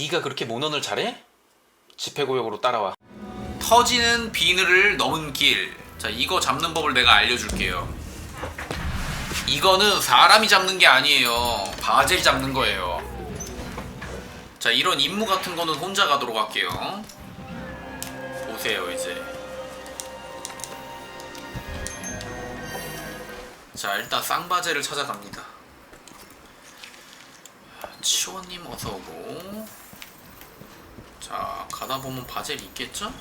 네가 그렇게 모넌을 잘해? 집회구역으로 따라와. 터지는 비늘을 넘은 길. 자, 이거 잡는 법을 내가 알려줄게요. 이거는 사람이 잡는 게 아니에요. 바젤이 잡는 거예요. 자, 이런 임무 같은 거는 혼자 가도록 할게요. 보세요, 이제. 자, 일단 쌍바젤을 찾아갑니다. 치원님 어서 오고. 자, 가다 보면 바젤이 있겠죠?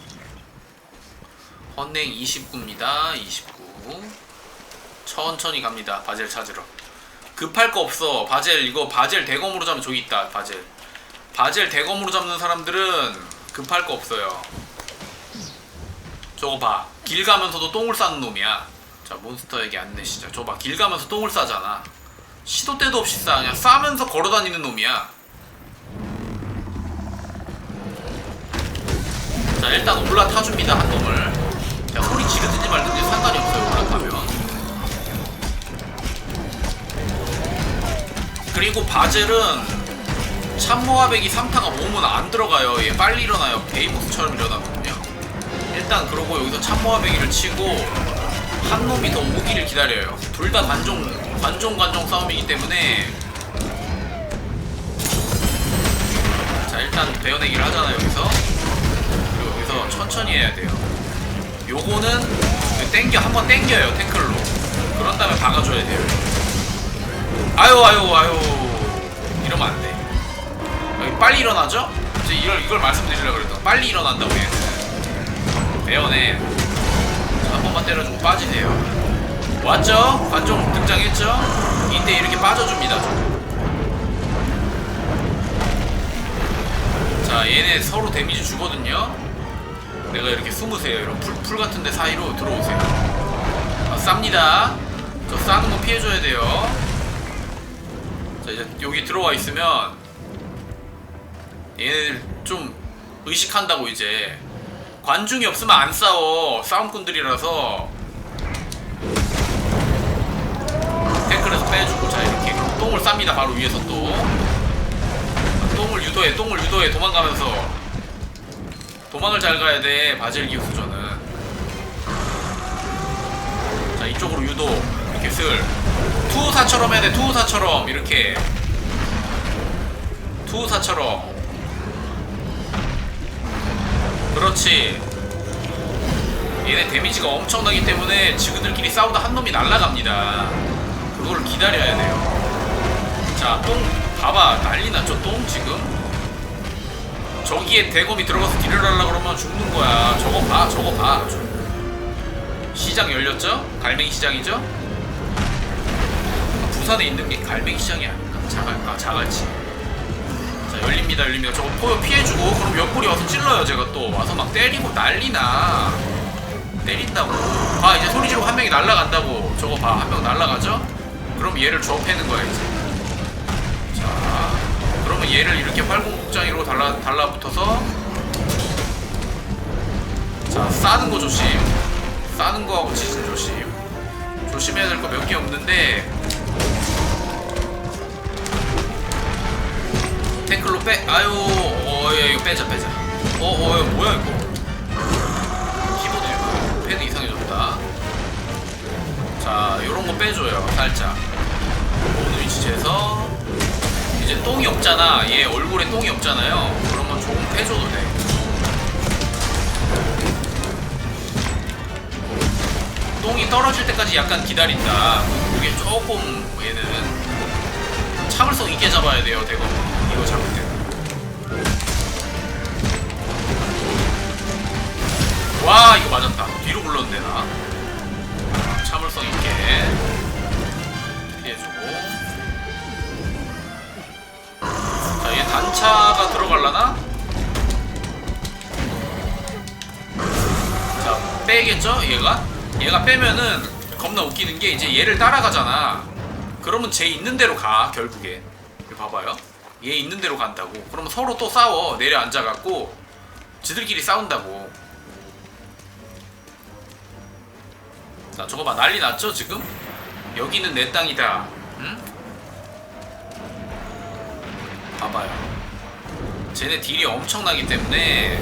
헌냉 29입니다. 29. 천천히 갑니다. 바젤 찾으러. 급할 거 없어. 바젤 이거 바젤 대검으로 잡으면 저기 있다. 바젤. 바젤 대검으로 잡는 사람들은 급할 거 없어요. 저거 봐. 길 가면서도 똥을 싸는 놈이야. 자, 몬스터에게 안내 시작. 저거 봐. 길 가면서 똥을 싸잖아. 시도 때도 없이 싸. 그냥 싸면서 걸어 다니는 놈이야. 자, 일단 올라타줍니다. 한 놈을. 자, 소리 지르든지 말든지 상관이 없어요. 올라타면. 그리고 바젤은 참모아백이 3타가 모으면 안 들어가요. 얘 빨리 일어나요. 베이모스처럼 일어나거든요. 일단 그러고 여기서 참모아백이를 치고 한 놈이 더 오기를 기다려요. 둘 다 관종 관종 관종 싸움이기 때문에 자 일단 베어내기를 하잖아요 천천히 해야 돼요. 요거는 땡겨 한 번 땡겨요 태클로. 그런 다음에 박아줘야 돼요. 아유 아유 아유 이러면 안 돼. 여기 빨리 일어나죠? 이제 이걸 이걸 말씀드리려고 그랬던 빨리 일어난다고 얘는. 자, 한 번만 때려주고 빠지세요. 왔죠? 관종 등장했죠? 이때 이렇게 빠져줍니다. 자, 얘네 서로 데미지 주거든요. 내가 이렇게 숨으세요. 이런 풀, 풀 같은 데 사이로 들어오세요. 아, 쌉니다. 저 싸는 거 피해줘야 돼요. 자, 이제 여기 들어와 있으면 얘네들 좀 의식한다고 이제 관중이 없으면 안 싸워 싸움꾼들이라서 태클에서 빼주고 자 이렇게 똥을 쌉니다 바로 위에서 또 똥을 유도해 똥을 유도해 도망가면서 도망을 잘 가야 돼 바젤 기우스전은 자 이쪽으로 유도 이렇게 슬 투우사처럼 해야 돼 투우사처럼. 이렇게. 투우사처럼. 그렇지. 얘네 데미지가 엄청나기 때문에 지그들끼리 싸우다 한 놈이 날아갑니다. 그걸 기다려야 돼요. 자똥 봐봐. 난리 났죠 똥 지금 저기에 대검이 들어가서 딜을 하려고 그러면 죽는 거야. 저거 봐 저거 봐. 시장 열렸죠? 갈매기 시장이죠? 부산에 있는 게 갈매기 시장이 아닌가? 자갈, 아 자갈치. 자 열립니다 열립니다. 저거 포효 피해주고 그럼 옆구리 와서 찔러요 제가 또. 와서 막 때리고 난리나. 때린다고. 아 이제 소리 지르고 한 명이 날라간다고. 저거 봐 한 명 날라가죠? 그럼 얘를 줘 패는 거야 이제. 자 그러면 얘를 이렇게 활공복장이로 달라, 달라붙어서 자 싸는 거 조심. 싸는 거하고 지진 조심. 조심해야 될 거 몇 개 없는데 탱클로 빼. 아유 어 예, 이거 빼자 빼자. 어어 어, 뭐야 이거? 키보드 패드 이상해졌다. 자 요런 거 빼줘요 살짝. 오는 위치에서 이제 똥이 없잖아. 얘 얼굴에 똥이 없잖아요. 그러면 조금 빼줘도 돼. 똥이 떨어질 때까지 약간 기다린다. 그게 조금 얘는 참을성 있게 잡아야 돼요 대검 이거 잡을 때. 와 이거 맞았다. 뒤로 굴렀네 나. 참을성 있게 단차가 들어갈라나? 자 빼겠죠 얘가? 얘가 빼면은 겁나 웃기는 게 이제 얘를 따라가잖아 그러면 쟤 있는 대로 가 결국에 봐봐요 얘 있는 대로 간다고 그러면 서로 또 싸워 내려 앉아갖고 지들끼리 싸운다고 자 저거 봐 난리 났죠 지금? 여기는 내 땅이다 응? 봐봐요 쟤네 딜이 엄청나기 때문에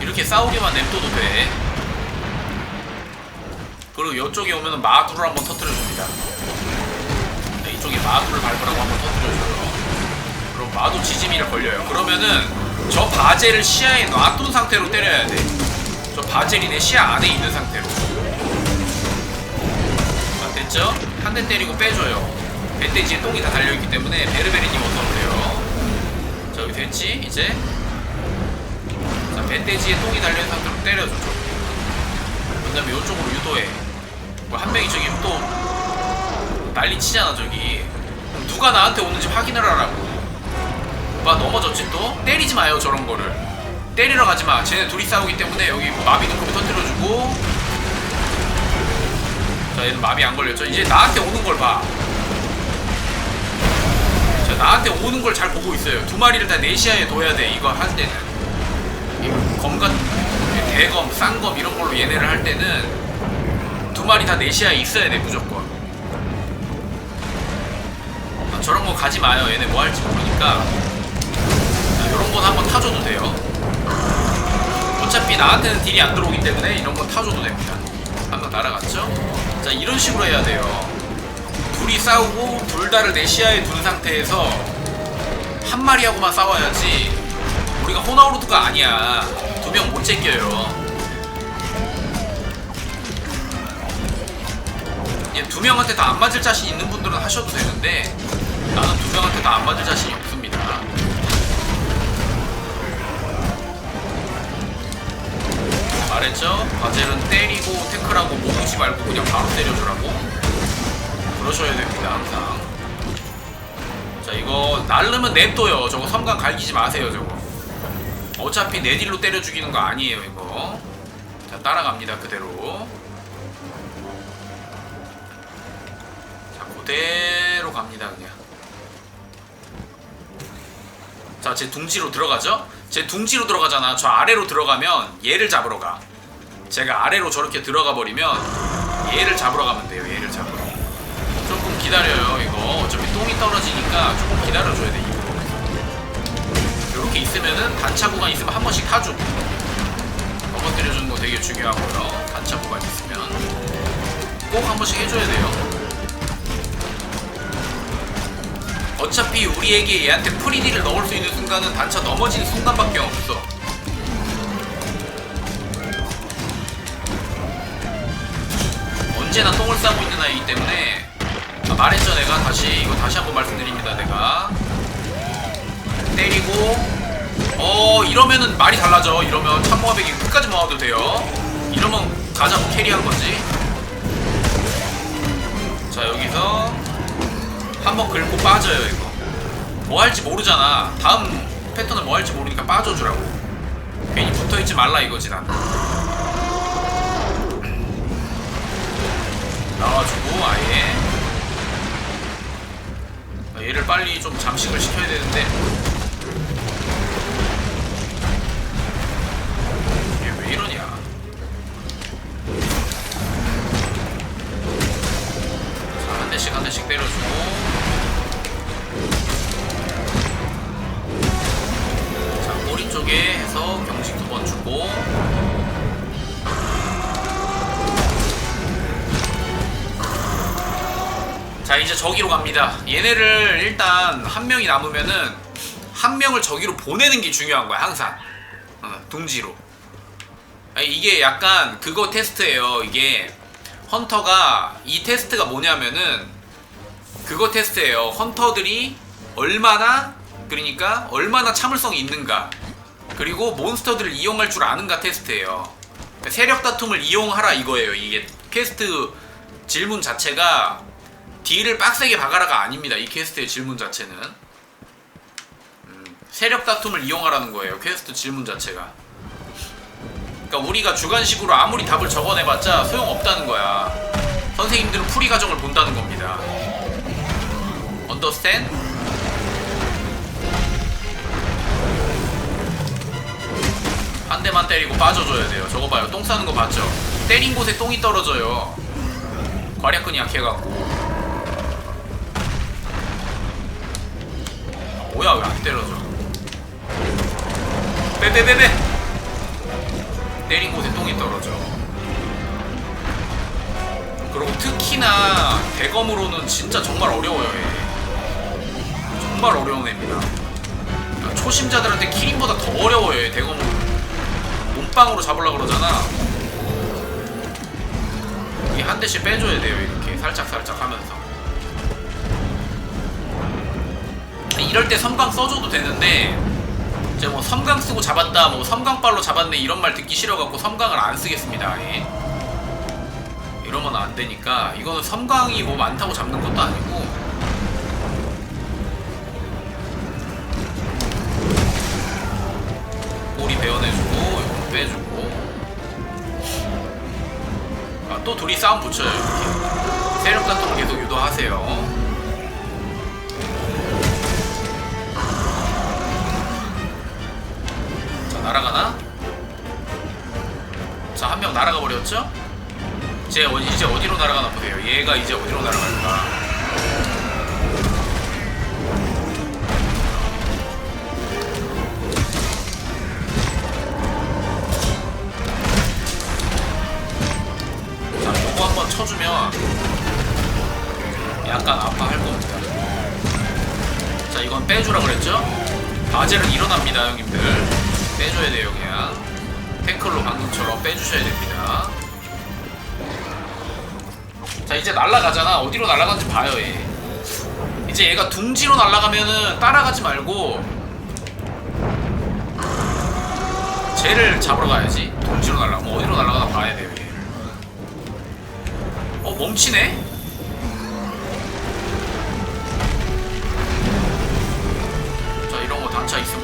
이렇게 싸우기만 냅둬도 돼. 그리고 이쪽에 오면은 마두를 한번 터뜨려줍니다. 네, 이쪽에 마두를 밟으라고 한번 터뜨려줘요. 그럼 마두 지짐이를 걸려요. 그러면은 저 바젤을 시야에 놔둔 상태로 때려야 돼. 저 바젤이 내 시야 안에 있는 상태로. 자, 됐죠? 한 대 때리고 빼줘요. 뱃돼지에 똥이 다 달려있기 때문에 베르베리님 어서오세요. 자, 여기 됐지? 이제. 자, 뱃돼지에 똥이 달려있는 상태로 때려줘. 그 다음에 이쪽으로 유도해. 뭐 한 명이 저기 또 난리 치잖아, 저기. 누가 나한테 오는지 확인을 하라고. 봐 넘어졌지 또? 때리지 마요 저런 거를 때리러 가지 마 쟤네 둘이 싸우기 때문에 여기 마비 등급이 터뜨려주고 자 얘는 마비 안 걸렸죠 이제 나한테 오는 걸봐 자 나한테 오는 걸 잘 보고 있어요 두 마리를 다 네시아에 둬야 돼 이거 할 때는 이 검같 대검 쌍검 이런 걸로 얘네를 할 때는 두 마리 다 네시아에 있어야 돼 무조건 아, 저런 거 가지 마요 얘네 뭐 할지 모르니까 이런 건 한번 타줘도 돼요. 어차피 나한테는 딜이 안 들어오기 때문에 이런 건 타줘도 됩니다. 한번 날아갔죠? 자 이런 식으로 해야 돼요. 둘이 싸우고 둘 다를 내 시야에 둔 상태에서 한 마리하고만 싸워야지. 우리가 호나우루드가 아니야. 두 명 못 제껴요. 예, 두 명한테 다 안 맞을 자신 있는 분들은 하셔도 되는데 나는 두 명한테 다 안 맞을 자신이 없습니다. 말했죠? 바젤은 때리고 태클하고 모으지 말고 그냥 바로 때려주라고 그러셔야 됩니다 항상 자 이거 날르면 냅둬요 저거 섬광 갈기지 마세요 저거 어차피 내 딜로 때려 죽이는 거 아니에요 이거 자 따라갑니다 그대로 자 그대로 갑니다 그냥 자, 제 둥지로 들어가죠? 제 둥지로 들어가잖아. 저 아래로 들어가면 얘를 잡으러 가. 제가 아래로 저렇게 들어가 버리면 얘를 잡으러 가면 돼요. 기다려요. 이거 어차피 똥이 떨어지니까 조금 기다려줘야 돼. 이거. 이렇게 있으면은 단차 구간 있으면 한 번씩 타주고 넘어뜨려주는 거 되게 중요하고요. 단차 구간 있으면 꼭 한 번씩 해줘야 돼요. 어차피 우리에게 얘한테 프리디를 넣을 수 있는 순간은 단차 넘어지는 순간밖에 없어. 언제나 똥을 싸고 있는 아이기 때문에 아, 말했죠 내가. 다시 이거 다시 한번 말씀드립니다 내가. 때리고. 어 이러면은 말이 달라져. 이러면 참모아백이 끝까지 모아도 돼요. 이러면 가자고 캐리한 거지. 자 여기서 한번 긁고 빠져요 이거. 뭐 할지 모르잖아. 다음 패턴을 뭐 할지 모르니까 빠져주라고. 괜히 붙어있지 말라 이거지 난. 나와주고 아예. 아, 얘를 빨리 좀 잠식을 시켜야 되는데. 얘왜 이러냐? 자, 한 대씩 한 대씩 때려주고. 자, 꼬리 쪽에 해서 경직 두 번 주고 자, 이제 저기로 갑니다. 얘네를 일단 한 명이 남으면은 한 명을 저기로 보내는 게 중요한 거야, 항상. 어, 둥지로. 아니, 이게 약간 그거 테스트예요. 이게 헌터가 이 테스트가 뭐냐면은 그거 테스트예요. 헌터들이 얼마나 그러니까 얼마나 참을성이 있는가 그리고 몬스터들을 이용할 줄 아는가 테스트예요. 세력 다툼을 이용하라 이거예요. 이게 퀘스트 질문 자체가 딜을 빡세게 박아라가 아닙니다. 이 퀘스트의 질문 자체는 음, 세력 다툼을 이용하라는 거예요. 퀘스트 질문 자체가. 그러니까 우리가 주관식으로 아무리 답을 적어내봤자 소용없다는 거야. 선생님들은 풀이 과정을 본다는 겁니다. 언더스탠? 한 대만 때리고 빠져줘야 돼요. 저거 봐요. 똥 싸는 거 봤죠? 때린 곳에 똥이 떨어져요. 괄약근이 약해갖고. 뭐야 왜 안 때려져? 빼빼빼빼. 때린 곳에 똥이 떨어져. 그리고 특히나 대검으로는 진짜 정말 어려워요 얘. 정말 어려운 애입니다. 초심자들한테 키링보다 더 어려워요 얘. 대검으로. 몸빵으로 잡으려고 그러잖아. 이게 한 대씩 빼줘야 돼요 이렇게. 살짝 살짝 하면서 이럴 때 섬광 써줘도 되는데 이제 뭐 섬광 쓰고 잡았다 뭐 섬광발로 잡았네 이런 말 듣기 싫어갖고 섬광을 안 쓰겠습니다 아예. 이러면 안 되니까 이거는 섬광이 뭐 많다고 잡는 것도 아니고. 꼬리 베어내주고 이거 빼주고. 아, 또 둘이 싸움 붙여요 이렇게. 세력 같은 거 계속 유도하세요 날아가나? 자 한 명 날아가 버렸죠? 이제, 어- 이제 어디로 날아가나 보세요 얘가 이제 어디로 날아갈까 자 요거 한번 쳐주면 약간 아파할 겁니다 자 이건 빼주라 그랬죠? 바젤은 일어납니다 형님들 빼줘야 돼요 그냥. 탱클로 방금처럼 빼주셔야 됩니다. 자 이제 날아가잖아. 어디로 날아가는지 봐요 얘. 이제 얘가 둥지로 날아가면은 따라가지 말고 쟤를 잡으러 가야지. 둥지로 날아가면 어디로 날아가나 봐야 돼요 얘. 어 멈치네? 자 이런 거 단차 있으면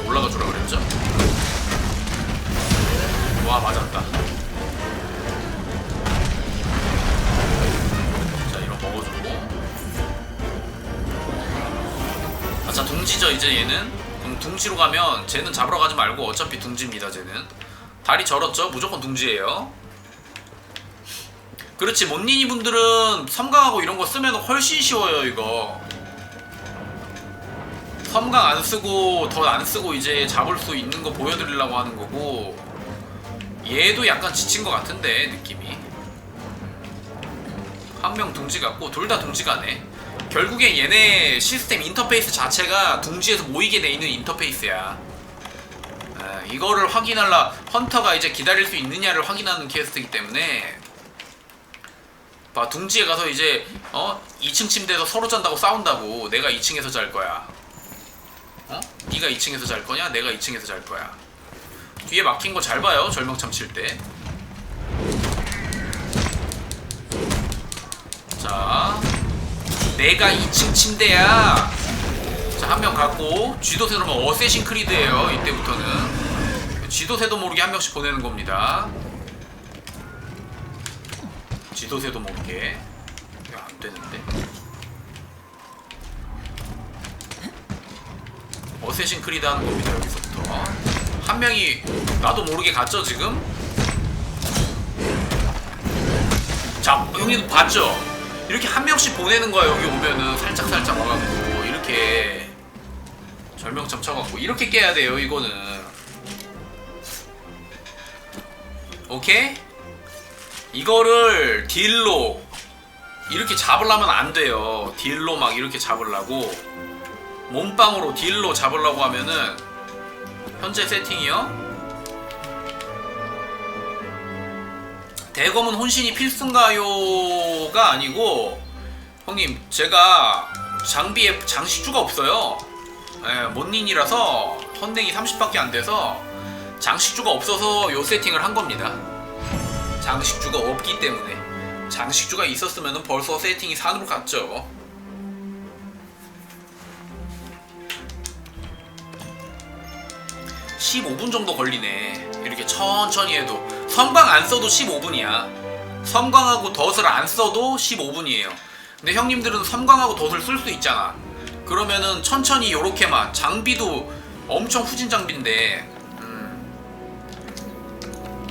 둥지로 가면 쟤는 잡으러 가지 말고 어차피 둥지입니다 쟤는. 다리 절었죠? 무조건 둥지예요. 그렇지 못니니 분들은 섬광하고 이런 거 쓰면 훨씬 쉬워요 이거. 섬광 안 쓰고 더 안 쓰고 이제 잡을 수 있는 거 보여드리려고 하는 거고 얘도 약간 지친 것 같은데 느낌이. 한 명 둥지 같고 둘 다 둥지 가네 결국엔 얘네 시스템 인터페이스 자체가 둥지에서 모이게 돼 있는 인터페이스야. 아, 이거를 확인하려 헌터가 이제 기다릴 수 있느냐를 확인하는 퀘스트이기 때문에. 봐 둥지에 가서 이제 어? 2층 침대에서 서로 잔다고 싸운다고 내가 2층에서 잘 거야. 어? 네가 2층에서 잘 거냐? 내가 2층에서 잘 거야. 뒤에 막힌 거 잘 봐요 절명참 칠 때. 자 내가 2층 침대야. 자 한 명 갖고 쥐도새로 면 어쌔신 크리드예요 이때부터는. 쥐도새도 모르게 한 명씩 보내는 겁니다. 지도새도 모르게. 이거 안 되는데? 어쌔신 크리드 하는 겁니다 여기서부터. 한 명이 나도 모르게 갔죠 지금? 자 형님도 봤죠 이렇게 한 명씩 보내는 거야 여기 오면은. 살짝 살짝 와가지고. 이렇게 절명참 쳐갖고. 이렇게 깨야 돼요 이거는. 오케이? 이거를 딜로 이렇게 잡으려면 안 돼요. 딜로 막 이렇게 잡으려고. 몸빵으로 딜로 잡으려고 하면은 현재 세팅이요. 대검은 혼신이 필수인가요가 아니고 형님 제가 장비에 장식주가 없어요. 예, 못닌이라서 헌냉이 30밖에 안 돼서 장식주가 없어서 요 세팅을 한 겁니다. 장식주가 없기 때문에 장식주가 있었으면 벌써 세팅이 산으로 갔죠. (15분) 정도 걸리네 이렇게 천천히 해도 섬광 안 써도 (15분이야) 섬광하고 덫을 안 써도 (15분이에요) 근데 형님들은 섬광하고 덫을 쓸 수 있잖아. 그러면은 천천히 요렇게만. 장비도 엄청 후진 장비인데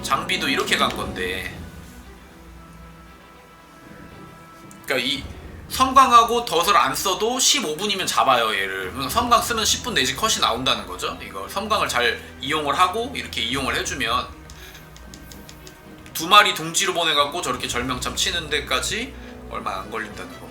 장비도 이렇게 간 건데. 그러니까 이 섬광하고 덫을 안 써도 15분이면 잡아요 얘를. 섬광 쓰면 10분 내지 컷이 나온다는 거죠? 이거 섬광을 잘 이용을 하고 이렇게 이용을 해주면 두 마리 동지로 보내갖고 저렇게 절명참 치는 데까지 얼마 안 걸린다는 거